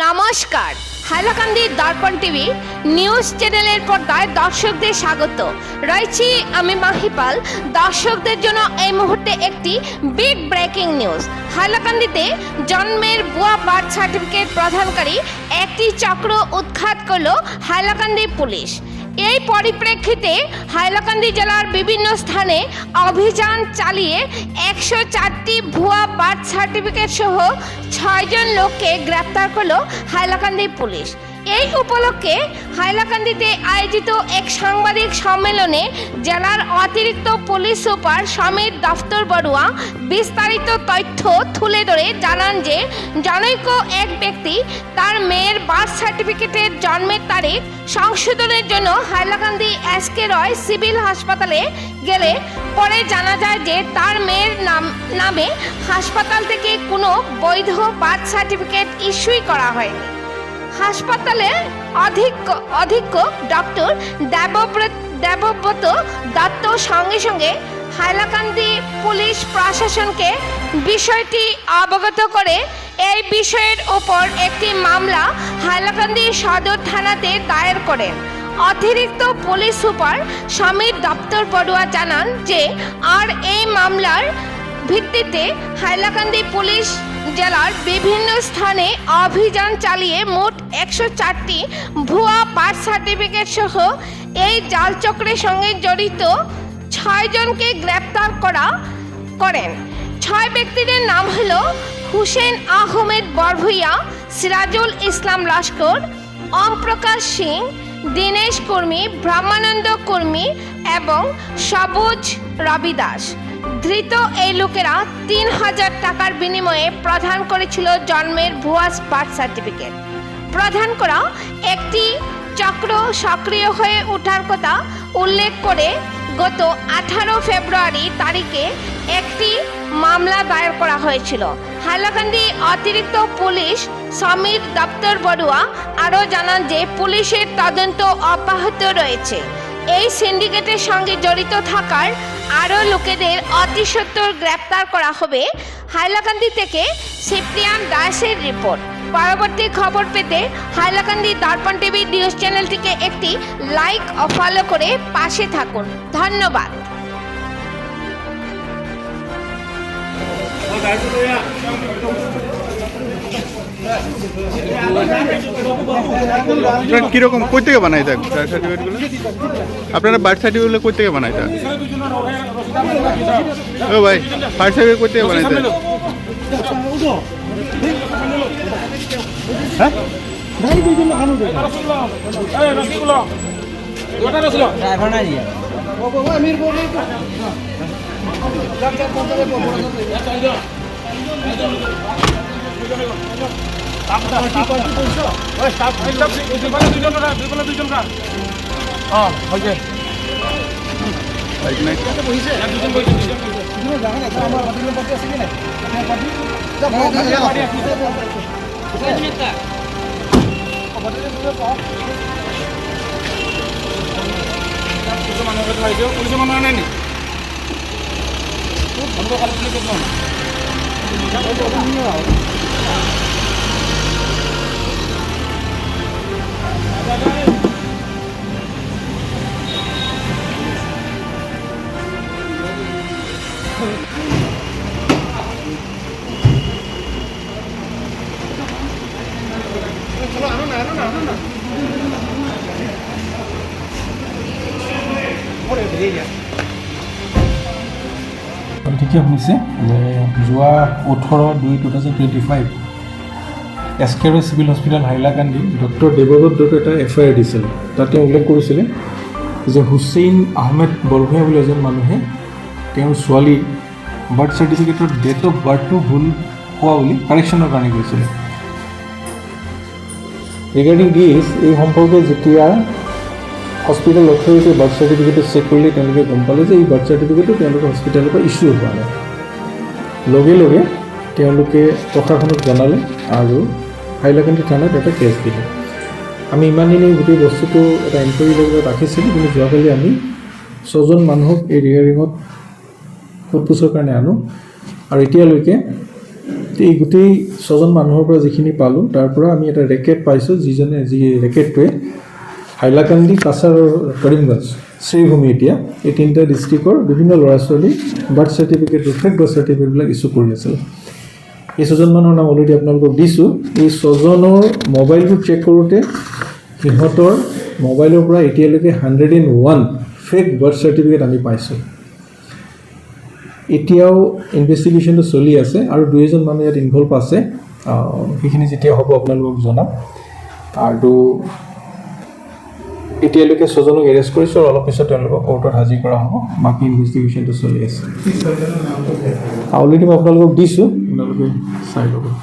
নমস্কার। হাইলাকান্দি দর্পণ TV news চ্যানেলের পর্দায় দর্শকদের স্বাগত। রয়েছি আমি মাহিপাল দর্শকদের জন্য এই মুহূর্তে একটি বিগ ব্রেকিং নিউজ হাইলাকান্দিতে জন্মের বুয়া বার্থ সার্টিফিকেট প্রদানকারী একটি চক্র উৎখাত করল হাইলাকান্দি পুলিশ। এই পরিপ্রেক্ষিতে হাইলাকান্দি জেলার বিভিন্ন স্থানে অভিযান চালিয়ে একশো চারটি ভুয়া বার্থ সার্টিফিকেট সহ ছয়জন লোককে গ্রেপ্তার করল হাইলাকান্দি পুলিশ। এই উপলক্ষে হাইলাকান্দিতে আয়োজিত এক সাংবাদিক সম্মেলনে জেলার অতিরিক্ত পুলিশ সুপার সমীর দফতর বড়ুয়া বিস্তারিত তথ্য তুলে ধরে জানান যে, জনৈক এক ব্যক্তি তার মেয়ের বার্থ সার্টিফিকেটের জন্মের তারিখ, সংশোধনের জন্য হাইলাকান্দি এসকে রয় সিভিল হাসপাতালে গেলে পরে জানা যায় যে তার মেয়ের নাম, নামে হাসপাতাল থেকে কোনো বৈধ বার্থ সার্টিফিকেট ইস্যুই করা হয়নি। হাসপাতালে অধিক অধীক্ষ ডক্টর দেবব্রত দেবব্রত দত্ত সঙ্গে সঙ্গে হাইলাকান্দি পুলিশ প্রশাসনকে বিষয়টি অবগত করে। এই বিষয়ের ওপর একটি মামলা হাইলাকান্দি সদর থানাতে দায়ের করেন অতিরিক্ত পুলিশ সুপার সমীর দপ্তর পড়ুয়া জানান যে, আর এই মামলার ভিত্তিতে হাইলাকান্দি পুলিশ জেলার বিভিন্ন স্থানে অভিযান চালিয়ে মোট একশো চারটি ভুয়া বার্থ সার্টিফিকেট সহ এই জালচক্রের সঙ্গে জড়িত ছয়জনকে গ্রেপ্তার করা করেন। ছয় ব্যক্তিদের নাম হল হুসেন আহমেদ বরভুইয়া, সিরাজুল ইসলাম লস্কর ওম প্রকাশ সিং, দীনেশ কর্মী, ব্রহ্মানন্দ কর্মী এবং সবুজ রবি দাস। ধৃত এই লোকেরা তিন হাজার টাকার বিনিময়ে প্রদান করেছিল জন্মের ভুয়া বার্থ সার্টিফিকেট। প্রদান করা একটি চক্র সক্রিয় হয়ে ওঠার কথা উল্লেখ করে গত আঠারো ফেব্রুয়ারি তারিখে একটি মামলা দায়ের করা হয়েছিল। হাইলাকান্দি অতিরিক্ত পুলিশ সমীর দপ্তর বড়ুয়া আরও জানান যে পুলিশের তদন্ত অব্যাহত রয়েছে। এই সিন্ডিকেটের সঙ্গে জড়িত থাকার আরও লোকেদের অতি সত্বর গ্রেপ্তার করা হবে। হাইলাকান্দি থেকে সিপ্রিয়ান দাসের রিপোর্ট। পরবর্তী খবর পেতে হাইলাকান্দি দর্পণ টিভি নিউজ চ্যানেলটিকে একটি লাইক ও ফলো করে পাশে থাকুন। ধন্যবাদ। আপনারা কীরকম, কই থেকে বানাই বার্থ সার্টিফিকেটগুলো আপনারা বার্থ সার্টিফিকেটগুলো কই থেকে বানাই দেন ও ভাই, বার্থ সার্টিফিকেট কই থেকে বানাই দেন হ্যাঁ? ড্রাইভার নাই দিয়া বাইক নাই ঠিকে শুনিছে যে যোৱা ওঠৰ দুই two thousand twenty five S Roy civil hospital Hailakandi doctor Debabrata Dutta এটা এফ আই আৰ দিছিল। তাত তেওঁ উল্লেখ কৰিছিলে যে হুছেইন আহমেদ বৰভূঞা বুলি এজন মানুহে তেওঁৰ ছোৱালীৰ বাৰ্থ চাৰ্টিফিকেটৰ ডেট অফ বাৰ্থটো ভুল হোৱা বুলি কাৰেকশ্যনৰ কাৰণে গৈছিলে। ৰিগাৰ্ডিং দিছ এই সম্পৰ্কে যেতিয়া হস্পিটেল অথৰিটি বাৰ্থ চাৰ্টিফিকেটটো চেক কৰিলে, তেওঁলোকে গম পালে যে এই বাৰ্থ চাৰ্টিফিকেটটো তেওঁলোকে হস্পিটেলৰ পৰা ইছ্যু হোৱা নাই। লগে লগে তেওঁলোকে প্ৰশাসনক জনালে আৰু হাইলাকান্দি থানাত এটা কেছ দিলে। আমি ইমান দিনে গোটেই বস্তুটো এটা এনকুৱাৰী লগত ৰাখিছিলোঁ, কিন্তু যোৱাকালি আমি ছজন মানুহক এই ৰিহাৰিঙত সোধ পোছৰ কাৰণে আনো। আৰু এতিয়ালৈকে এই গোটেই ছজন মানুহৰ পৰা যিখিনি পালোঁ, তাৰ পৰা আমি এটা ৰেকেট পাইছোঁ, যিজনে যি ৰেকেটটোৱে হাইলাকান্দি কাছাৰ আৰু কৰিমগঞ্জ শ্ৰীভূমি এতিয়া, এই তিনিটা ডিষ্ট্ৰিক্টৰ বিভিন্ন ল'ৰা ছোৱালী বাৰ্থ চাৰ্টিফিকেট ফেক বাৰ্থ চাৰ্টিফিকেটবিলাক ইছ্যু কৰি আছিল এই ছজন মানুহৰ নাম অলৰেডি আপোনালোকক দিছোঁ। এই ছজনৰ মোবাইলটো চেক কৰোঁতে সিহঁতৰ মোবাইলৰ পৰা এতিয়ালৈকে hundred and one fake birth certificate আমি পাইছোঁ। এতিয়াও ইনভেষ্টিগেশ্যনটো চলি আছে আৰু দুই এজন মানুহ ইয়াত ইনভলভ আছে। সেইখিনি যেতিয়া হ'ব আপোনালোকক জনাম। আৰু এতিয়ালৈকে ছজনক এৰেষ্ট কৰিছোঁ আৰু অলপ পিছত তেওঁলোকক কোৰ্টত হাজিৰ কৰা হ'ব। বাকী ইনভেষ্টিগেশ্যনটো চলি আছে। অলৰেডি মই আপোনালোকক দিছোঁ। ルで最後の。